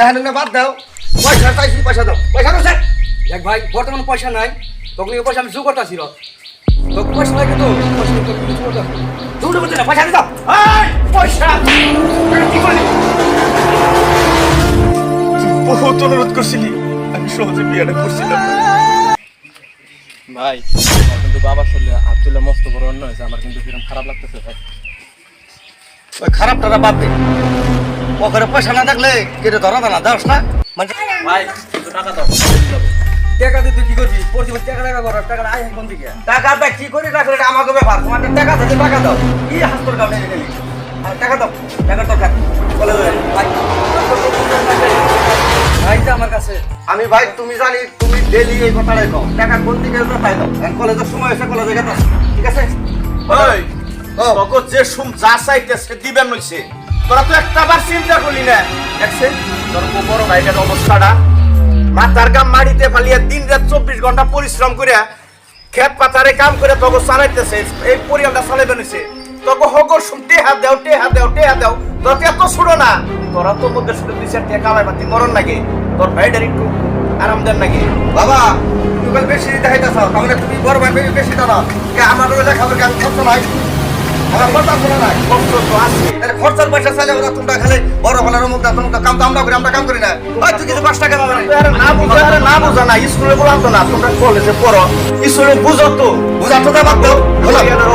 এখন না বাদ দাও। পয়সা চাইছি পয়সা দাও। পয়সা দাও স্যার। দেখ ভাই বর্তমান পয়সা নাই। তখন এই পয়সা আমি জু করতেছিল তোকে পয়সা লাগে তো পয়সা কিছু করতে হবে। বলতে না পয়সা দাও পয়সা! কি করলি? বহুত অনুরোধ করছিলি আমি সহজে বিয়েটা করছিলাম ভাই আমার কিন্তু বাবার শরীরে আব্দুল্লাহ মস্ত বড় অন্য হয়েছে। আমার কিন্তু কিরম খারাপ লাগতেছে ভাই। ওই খারাপটা বাদ দে। পকেটে পয়সা না থাকলে কেটে ধরা দানা দাস না। মানে ভাই একটু টাকা দাও টাকা দিয়ে তুই কি করবি? প্রতিবার টাকা টাকা করার টাকা আয় কোন দিকে? টাকা দেখ কি করে রাখলে এটা আমাকে ব্যাপার। তোমার টাকা থাকে টাকা দাও। কি হাস করে কাউকে গেলি টাকা দাও টাকা দরকার। বলে ভাই। ভাই তো আমার কাছে। আমি ভাই তুমি জানি তুমি ডেলি এই কথাটাই কও। টাকা কোন দিকে তাই দাও। এখন কলেজের সময় এসে কলেজে গেতে ঠিক আছে? ওই যে সুম যা চাইতেছে দিবেন নইছে তোরা তো একটা বার চিন্তা করলি না। দেখছে তোর বড় ভাইটার অবস্থাটা। মাথার গাম মাটিতে ফালিয়ে দিন রাত চব্বিশ ঘণ্টা পরিশ্রম করে খেত পাতারে কাম করে তোকে চালাইতেছে। এই পরিয়ালটা চালাইবে নিছে তোকে হকর সুম, টেহা দেও টেহা দেও টেহা দেও। তোর এত ছোড়ো না। তোরা তো মধ্যে শুধু দুই চার টাকা কামাই পাতি করন নাকি? তোর ভাইটার একটু আরাম দেন নাকি? বাবা, তুমি বেশি দেখাইতেছ, তাহলে তুমি বড় ভাই বেশি কে আমার রোজা খাবার কাজ খরচ আমার খরচা শোনা নাই। কষ্ট তো আছে তাহলে খরচার পয়সা চাইলে ওরা তোমরা খালি বড় ভালোর মুখ দাও তোমরা কাম তো আমরা করি আমরা কাম করি না। ওই তুই কিছু পাঁচ টাকা পাবে আরে না বুঝো আরে না বুঝো না স্কুলে বললাম তো না তোমরা কলেজে পড়ো। স্কুলে বুঝো তো বুঝা তো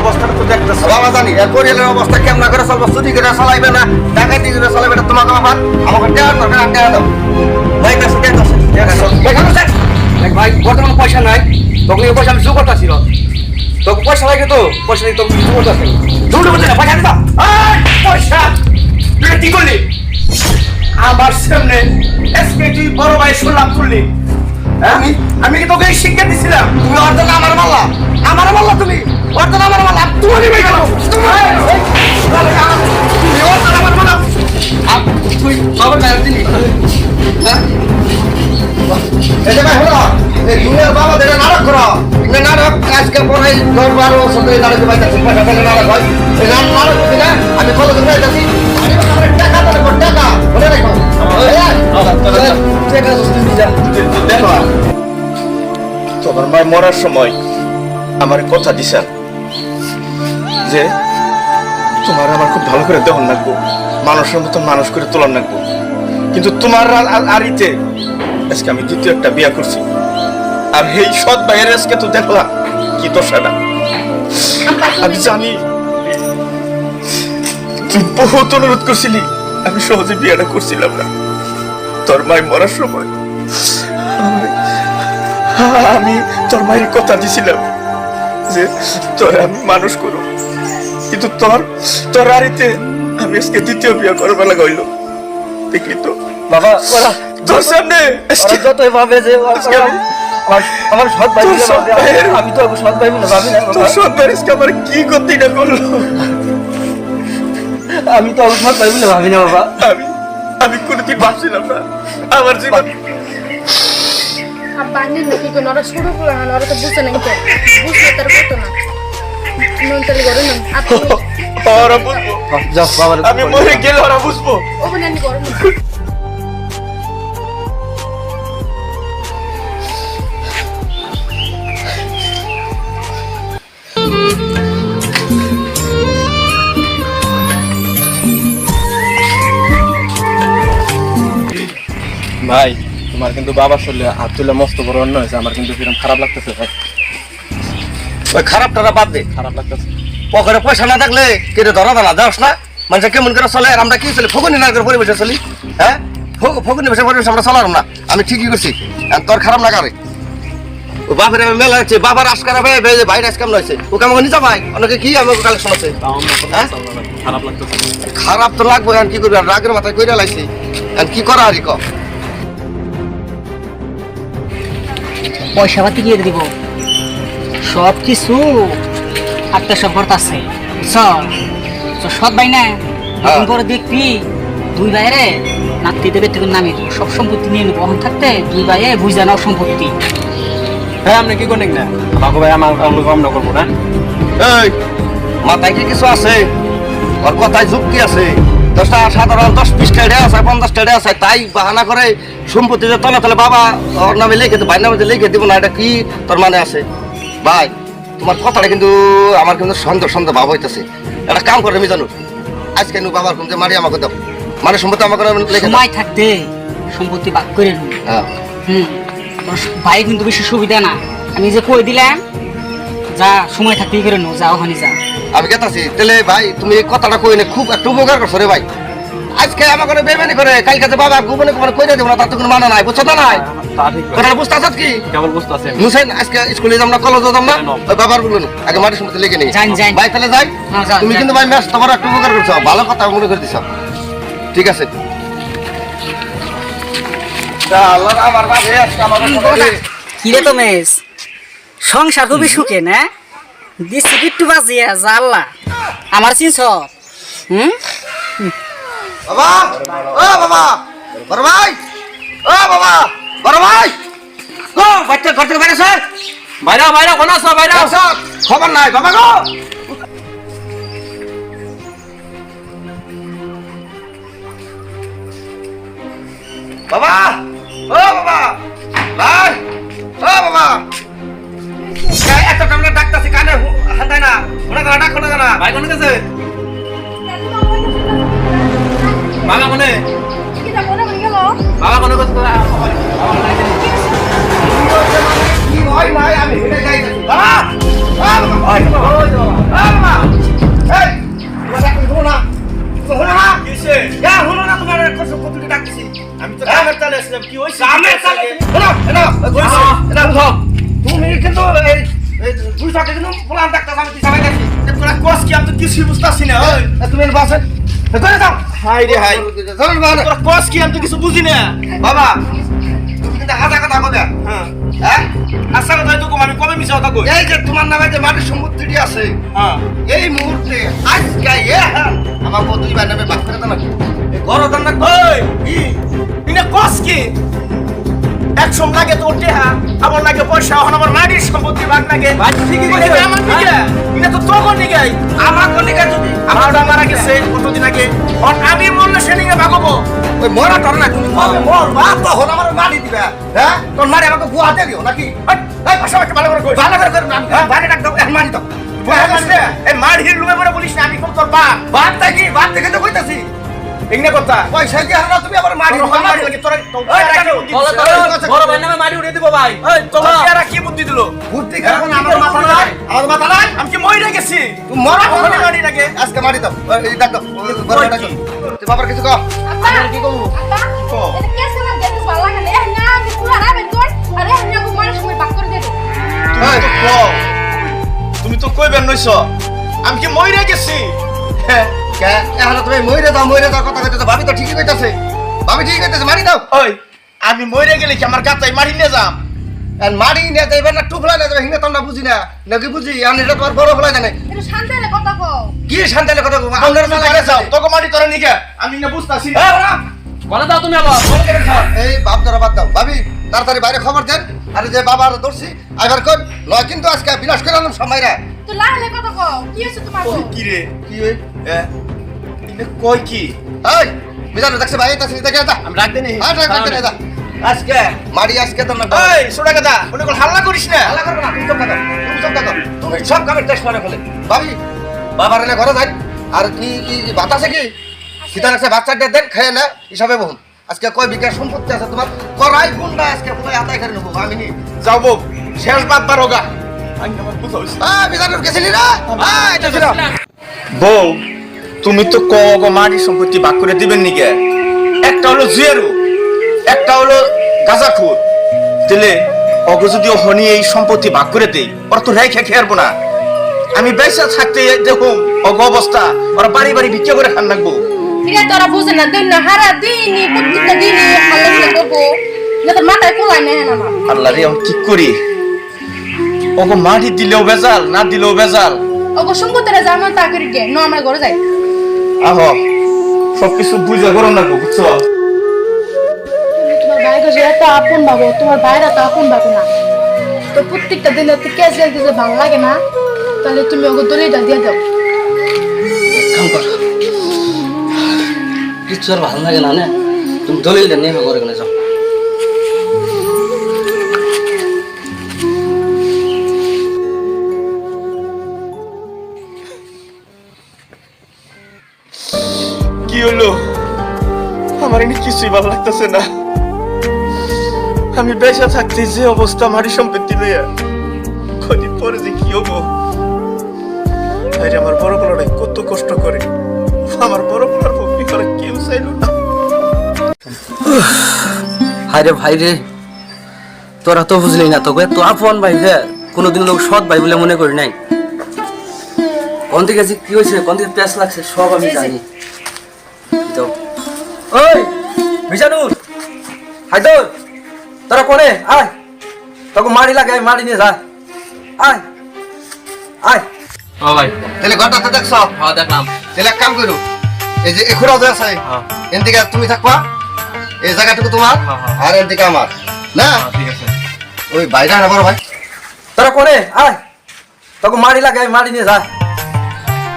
অবস্থাটা তো। দেখতেছো। বাবা জানি এর পরিয়ালের অবস্থা কেমন করে চলবো? চুরি করে চালাইবে না? ডাকাতি করে চালাইবে না? তোমাকে বাবা আমাকে টাকা দরকার আর টাকা দাও ভাই কাছে টাকা আছে টাকা আছে দেখানো স্যার দেখ ভাই বর্তমান পয়সা নাই তখন এই পয়সা আমি জু করতেছিল তোকে পয়সা লাগে তো, পয়সা নিয়ে তোকে কিছু করতে। দুটো বলতে না, পয়সা এই, পয়সা। তুই কি করলি? আমার সামনে এসকে তুই বড় ভাই শুনলাম তুললি আমি আমি কি তোকে শিক্ষা দিছিলাম? তুমি অর্ধেক আমার মাল্লা আমার মাল্লা তুমি। অর্ধেক আমার মাল্লা তুমি নিবে কেন তুমি অর্ধেক আমার মাল্লা তুই বাবা টাকা দিলি। হ্যাঁ? যে ভাই, হলো। এই দুনিয়ার বাবা দেখে নাটক করো। আজকে পরে দশ বারো বছর ধরে নাটক পাইতেছি পয়সা পেলে নাটক হয়। এই নাটক নাটক বুঝি না আমি কলেজে পাইতেছি টাকা দেবো টাকা বলে রাখো। টাকা তুমি যা। দেখো তোমার মরার সময় আমার কথা দিছেন যে তোমার আমার খুব ভালো করে দেহন লাগবো মানুষের মতো মানুষ করে তোলার লাগবো। কিন্তু তোমার আর- আরিতে আজকে আমি দ্বিতীয় একটা বিয়া করছি। আর এই সৎ ভাইয়ের আজকে তো দেখলা কি দশাটা আমি জানি তুই বহুত অনুরোধ করছিলি আমি সহজে বিয়াটা করছিলাম না। তোর মায় মরার সময় আমি তোর মায়ের কথা দিছিলাম যে তোর আমি মানুষ করব। কিন্তু তোর তোর আড়িতে আমি আজকে দ্বিতীয় বিয়ে করবার লাগাইল দেখলি তো? বাবা তোর সামনে যতই ভাবে যে আমার আমার সৎ ভাই সৎ আমি তো সৎ ভাই বলে ভাবি না। সন্তান আজকে আমার কি গতিটা করল আমি তো সৎ ভাই বলে ভাবি না বাবা। আমি আমি কোনোদিন ভাবছিলাম না। আমার জীবন আব্বা আন্নি নাকি কোনো ওরা শুরু করল না? ওরা তো বুঝে নাই তো। বুঝলে তার কত না। নুন তেল গরম নুন আপনি ওরা বুঝব। যাও বাবা আমি মরে গেলে ওরা বুঝব। ওখানে আনি গরম ভাই তোমার কিন্তু বাবার শরীরে আব্দুল্লাহ মস্ত বড় অন্য হয়েছে আমার কিন্তু কিরম খারাপ লাগতেছে ভাই। ওই খারাপটা বাদ দে। খারাপ লাগতেছে। পকেটে পয়সা না থাকলে কেটে ধরা দানা দাস না? মানুষ কেমন করে চলে? আর আমরা কি চলি? ফগুনি না করে পরিবেশে চলি? হ্যাঁ? ফগ- ফগুনি বসে পরিবেশ আমরা চলার না। আমি ঠিকই করছি। আর তোর খারাপ না করে ও বাপের আমি মেলা হচ্ছে বাবার আজকারা ভাই ভাই ভাই আজ কেমন হয়েছে? ও কেমন নিচা ভাই অনেকে কি আমাকে কালেকশন আছে? হ্যাঁ? খারাপ লাগতেছে। খারাপ তো লাগবে আর কি করবি? আর রাগের মাথায় কইরা লাইছি। আর কি করা হারি ক পয়সা পাতি দিয়ে দিব। সব কিছু আত্মা সব আছে সৎ ভাই না দুদিন পরে দেখবি দুই ভাইরে নাতি দেবে থেকে নামি সব সম্পত্তি নিয়ে নেব। অহন থাকতে দুই ভাইয়ে বুঝা নাও সম্পত্তি। হ্যাঁ আপনি কি করেন না? বাবু ভাই আমার আমরা কম না করব না। এই মাথায় কি কিছু আছে? ওর কথায় যুক্তি আছে। দশটা সাধারণ দশ বিশ টাকা আছে পঞ্চাশ টাকা আছে তাই বাহানা করে সম্পত্তি যে তলে তলে বাবা ওর নামে লিখে দেবো ভাই নামে লিখে দিব না এটা কি তোর মানে আছে? ভাই তোমার কথাটা কিন্তু আমার কিন্তু সন্দেহ সন্দেহ ভাব হইতেছে। একটা কাম করে আমি জানো আজকে নু বাবার কিন্তু মারি আমাকে দাও। মানে সম্পত্তি আমাকে লিখে সময় থাকতে সম্পত্তি ভাগ করে হ্যাঁ। হুম। ভাই কিন্তু বেশি সুবিধা না। আমি যে কই দিলাম যা সময় থাকতেই করে নো যা ওখানে যা। আমি গেতাছি। তাহলে ভাই তুমি এই কথাটা কই না খুব একটু উপকার করছ রে ভাই। আজকে আমাকে বেমানি করে কালকে যে বাবা গোপনে গোপনে কইরা দেবো না তার তো কোনো মানে নাই বুঝছ তো নাই ঠিক বুঝতে আসাদ কি? কেবল বুঝতে আছেন মুসেন আজকে স্কুলে যাম না কলেজে যাম না ওই বাবার বলুন আগে মাটির সম্পত্তি লিখে নিই। ভাই তাহলে যাই। হ্যাঁ, তুমি কিন্তু ভাই ম্যাচ তোমার একটু উপকার করছ ভালো কথা মনে করে দিছ। ঠিক আছে। যা, আল্লাহ আমার আজকে আমার বাড়ি। কিরে তো মেস সংসার খুবই সুখে না? দিচ্ছি একটু বাজিয়ে জাল্লা আমার চিনছ? হুম? বাবা ও বাবা বড় ভাই ও বাবা বড় ভাই। ও বাচ্চা ঘর থেকে বেরোছে বাইরা বাইরা কোন আছো? বাইরা খবর নাই বাবা গো। বাবা হান্দাই না ওনা গানা ডাক না ভাই, কোন কোনে? কিটা মনে গেল বাবা কোনে গেছে? কি হয় নাই আমি হেঁটে যাইতেছি বাবা! কস কি আমি তো কিছুই বুঝতাছি না তুমি বাসে। করে দাও হাই রে হাই। চলো বাবা তোরা কস কি আমি তো কিছু বুঝি না। বাবা তুমি কিন্তু হাজা কথা হ্যাঁ। হ্যাঁ আচ্ছা কথা তো কম আমি কবে মিছা কথা কই? এই যে তোমার নামে যে মাটির সম্পত্তিটি আছে হ্যাঁ। এই মুহূর্তে আজকে এ হ্যাঁ আমার দুই ভাই নামে বাদ করে দাও নাকি ঘর দান না ওই ই ইনা কস কি? এক সম লাগে তোর টেহা আমার লাগে পয়সা এখন আমার মাটির সম্পত্তি ভাগ লাগে। এটা আমার দিকে ইনা তো তোর নিগাই আমার কলিকা যদি আমার মারা গেছে কতদিন আগে? আমি মরলে সে নিয়ে ভাগবো। ওই মরা টর না তুমি মর। বা তখন আমার মারি দিবে। হ্যাঁ? তোর মারি আমাকে গুয়াতে দিও নাকি? এই, এই পাশাপাশি ভালো করে ভালো করে করে আমি বাড়ি ডাক দাও এখন মারি দাও এই লুমে পরে বলিস না আমি কোন তোর বাপ। বাদ দেখি বাদ দেখে তো কইতাছি। এগুলো কথা। পয়সা দিয়ে হারা তুমি আবার মারি তোর মারি লাগে তোর এই, টাকা দাও। বলো তো বড় ভাই নামে মারি উড়িয়ে দিব ভাই। এই তোমার কি বুদ্ধি দিল? বুদ্ধি খারাপ না আমার মাথা নাই? আমার মাথা নাই? আমি কি মরে গেছি? তুমি মরা ওখানে মারি লাগে আজকে মারি দাও। এই ডাক দাও বড় ডাক তুই বাবার কিছু কও? কি করব? আব্বা এটা কেসে না দেখতে ভালো লাগে না? না আমি পুরো হারাবেন তোর আরে আমি না ঘুমানোর সময় বাক করে দেব। এই, তো কও। তুমি তো কইবেন নইছ। আমি কি মরে গেছি? হ্যাঁ, কে? এখন তুমি মইরে দাও মইরে দাও কথা কইতেছে। ভাবি তো ঠিকই কইতাছে। ভাবি ঠিকই কইতেছে মারি দাও। ওই আমি মরে গেলে কি আমার গাতাই মারি নিয়ে যাম? আর মারি নিয়ে যাইবে না টুকলা নিয়ে যাবে হিঙ্গে তোমরা বুঝি না। নাকি বুঝি? আমি এটা তোমার বড় ফলাই জানে। একটু কথা কও। কি শান্তালে কথা আপনারা আপনারা তো করে যাও তোকে মারি তোরা নিকে আমি না বুঝতাছি না। বলে দাও তুমি আবার। এই বাপ ধরা বাদ দাও ভাবি তাড়াতাড়ি বাইরে খবর দেন। আর যে বাবার ধরছি আইবার কোন নয় কিন্তু আজকে বিনাশ করে আনলাম সময়রা তো কথা কও। কি হইছে তোমার? কি রে? কি হই এ কই কি? এই মিজান দেখছে ভাই তাছে দেখে দা আমি রাখ দেনি। আর রাখ রাখ দা আজকে? মারি আজকে তোমরা এই সোনা কথা মনে কর হাল্লা করিস না। আল্লাহ করবে না তুমি চুপ থাকো তুমি চুপ থাকো। তুমি সব কামের টেস্ট করে ফেলে ভাবি বাবার এনে ঘরে যাই। আর কি কি আছে কি? সীতা লাগছে বাচ্চা দিয়ে দেন খেয়ে না হিসাবে বহুন। আজকে কয় বিঘা সম্পত্তি আছে তোমার? করাই গুন্ডা আজকে কোথায় আদায় করে নেব? আমি নি। বউ শেষ বাদ বারোগা আমি আমার বুঝা হইছে আ বিজানুর গেছিলি না আ এটা ছিল বউ তুমি তো কগ মাটি সম্পত্তি ভাগ করে দিবেন নিকে? একটা হলো জুয়েরু একটা হলো গাজাখুর। দিলে অগ যদি হনি এই সম্পত্তি ভাগ করে দেই ওরা তো রেখে খেয়ারবো না। আমি বেসা থাকতে দেখুন অগ অবস্থা ওরা বাড়ি বাড়ি ভিক্ষা করে খান লাগবো। এটা তোরা বুঝে না দিন না হারা দিনই প্রত্যেকটা দিনই হাল্লা হাল্লা করব না মাথায় কোলাই না না না আল্লাহ রে আমি কি করি? অগ মাটি দিলেও বেজাল না দিলেও বেজাল ওগো সম্পত্তিরা জামান তা করি গে ন আমরা ঘরে যাই। আহ সবকিছু বুঝে করো না গো, বুঝছ তোমার ভাইকে যে এত আপন ভাবো তোমার ভাইরা তো আপন ভাবে না। তো প্রত্যেকটা দিনে তো ক্যাশ গেলতে যে ভালো লাগে না। তাহলে তুমি ওকে দলিটা দিয়ে দাও। কাম কর। আর ভালো লাগে না না? তুমি দলিলটা নিয়ে করে গেলে যাও? কিছুই ভালো লাগতেছে না। আমি বেঁচে থাকতে যে অবস্থা মারি সম্পত্তি লইয়া কদিন পরে যে কি হব? আরে আমার বড় পোলাটাই কত কষ্ট করে। আমার বড় পোলার ভক্তি করে কেউ চাইল না। হায় ভাই রে তোরা তো বুঝলি না তোকে। তো আপন ভাই যে কোনোদিন লোক সৎ ভাই বলে মনে করি নাই। কোন থেকে কি হয়েছে কোন থেকে প্যাস লাগছে সব আমি জানি। বিজানুর হায়দর তোরা কোনে? আয়। তোকে মারি লাগে মারি নিয়ে যা। আয়। আয়। ও ভাই। তাহলে ঘরটা তো দেখছ? হ্যাঁ দেখলাম। তাহলে এক কাম করো এই যে এখুরা যে আছে হ্যাঁ। এদিকে তুমি থাকবা এই জায়গাটুকু তোমার। আর এদিকে আমার। না? ঠিক আছে। ওই বাইরে না বড় ভাই। তোরা কোনে? আয়। তোকে মারি লাগে মারি নিয়ে যা।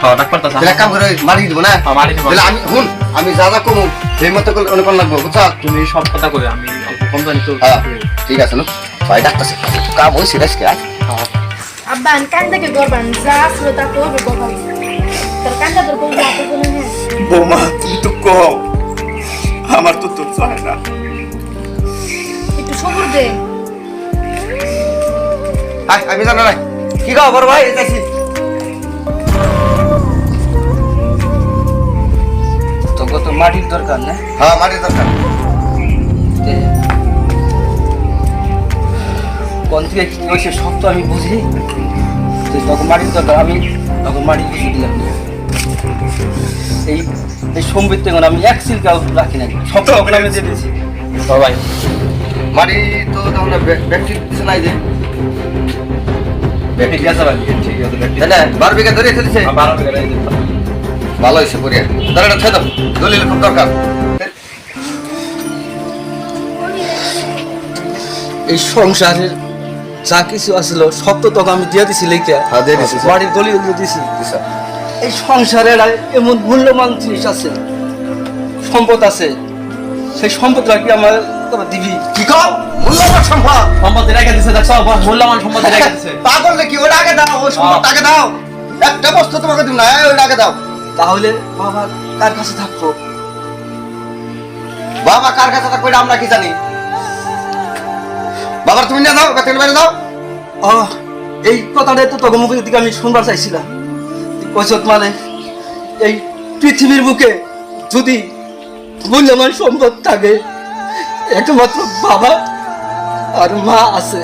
হ্যাঁ ডাক্তার তো তাহলে কাম করে মারি দিব না? হ্যাঁ, মারি দিব। তাহলে আমি হুন আমি যা যা কমু সেই মতো করে অনেক লাগবো বুঝছ? তুমি সব কথা কই আমি অল্প কম জানি তো। হ্যাঁ ঠিক আছে না? ভাই ডাক্তার কাম হয়েছে আজকে আয়। আব্বা কান্দাকে গরবান যা আসলো তা তো গরবান তোর কান্দা তোর বউ আপে কোনো হ্যাঁ বৌমা তুমি তো কও আমার তো তোর চায় না। একটু সবুর দে। আমি জানা নাই কি গাও বড় ভাই এসেছি মাটির দরকার না? হ্যাঁ মাটির দরকার। কোন থেকে কি হয়েছে সব তো আমি বুঝি। তখন মাটির দরকার আমি তখন মাটি বুঝে দিলাম। এই এই সম্বিত আমি এক সিলকাও রাখি নাই। সব তো ওখানে আমি দিয়ে দিয়েছি। সবাই। মাটি তো তখন ব্যক্তি কিছু নাই যে। আছে ভাই। ঠিক আছে বারো বিঘা ধরে ফেলেছে বারো টাকা এই দিন ভালো হয়েছে পরিয়া এটা ছেদ দলিল খুব দরকার। এই সংসারের যা কিছু আসলো সব তো তখন আমি দিয়ে দিছি লেখা হ্যাঁ, দিয়ে দিছি। বাড়ির দলিল দিছি। এই সংসারের এমন মূল্যবান জিনিস আছে সম্পদ আছে সেই সম্পদটা কি আমার তোরা দিবি? কি কম মূল্যবান সম্পদ। সম্পত্তি রেখে দিছে দেখছ? মূল্যবান সম্পত্তি রেখে দিছে। তা করলে কি ওটা আগে দাও ওই সম্পদ আগে দাও। একটা বস্তু তোমাকে দিব না ওটা আগে দাও। তাহলে বাবা কার কাছে থাকব? বাবা কার কাছে থাকবে এটা আমরা কি জানি? বাবার তুমি নিয়ে দাও বেতন বাইরে দাও আহ, এই কথাটাই তো তোকে মুখের দিকে আমি শুনবার চাইছিলাম। কৈছত মানে এই পৃথিবীর বুকে যদি মূল্যবান সম্পদ থাকে একমাত্র বাবা আর মা আছে।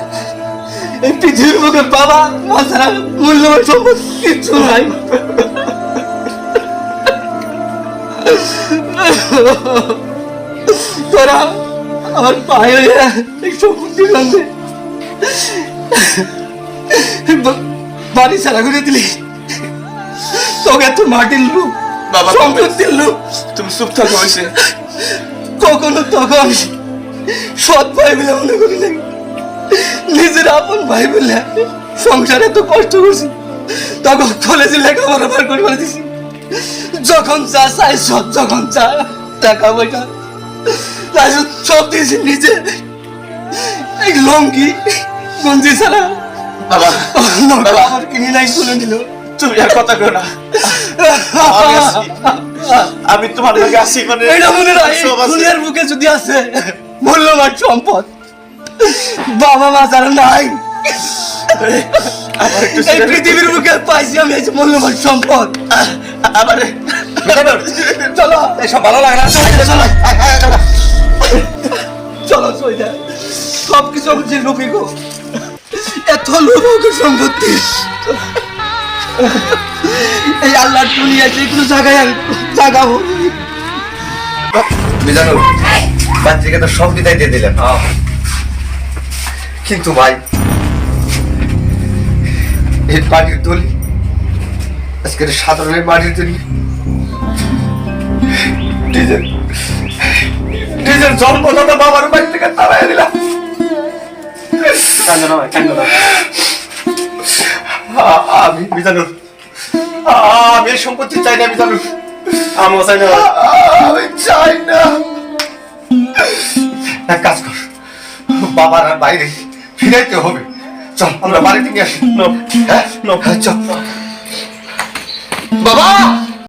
এই পৃথিবীর বুকে বাবা মা ছাড়া মূল্যবান সম্পদ কিচ্ছু নাই। তোরা আমার পায়ে বাড়ি ছাড়া করে দিলি। তোকে এত মাটির লোক বাবা, সম্পত্তির লোক তুমি চুপ থাকো হয়েছে কখনো তখন সৎ ভাই বলে মনে করি নাই। নিজের আপন ভাই বলে সংসারে তো কষ্ট করছি। তখন কলেজে লেখাপড়া বার করে দিছি যখন চা চাই সব যখন চা টাকা পয়সা তাই সব দিয়েছি নিজে। এই লঙ্গি গঞ্জি ছাড়া। বাবা আমার কিনে নাই খুলে দিল তুমি আর কথা কো না। আমি তোমার লগে আছি মানে এটা মনে রাখ। দুনিয়ার বুকে যদি আছে মূল্যবান সম্পদ। বাবা মা যারা নাই এই পৃথিবীর বুকে পাইছি আমি এই যে মূল্যবান সম্পদ। আমার চলো। এসব ভালো লাগে না? চলো, চলো সইদা সব কিছু গো এত লোক সম্পত্তি। এই আল্লাহর দুনিয়া যে কোনো জায়গায় হোক মিজানুর বাচ্চাকে তো সব বিদায় দিয়ে দিলেন। কিন্তু ভাই এই বাড়ির দলি আজকের সাধারণের বাড়ির দলি নিজের নিজের জন্মদাতা বাবার বাড়ি থেকে তাড়াই দিলাম। আমি মিজানুর। আমি সম্পত্তি চাই না মিজানুর। আমিও চাই না। আমি চাই না। এক কাজ কর। বাবার বাইরে ফিরাইতে হবে। চল আমরা বাড়িতে নিয়ে আসি. হ্যাঁ. হ্যাঁ, বাবা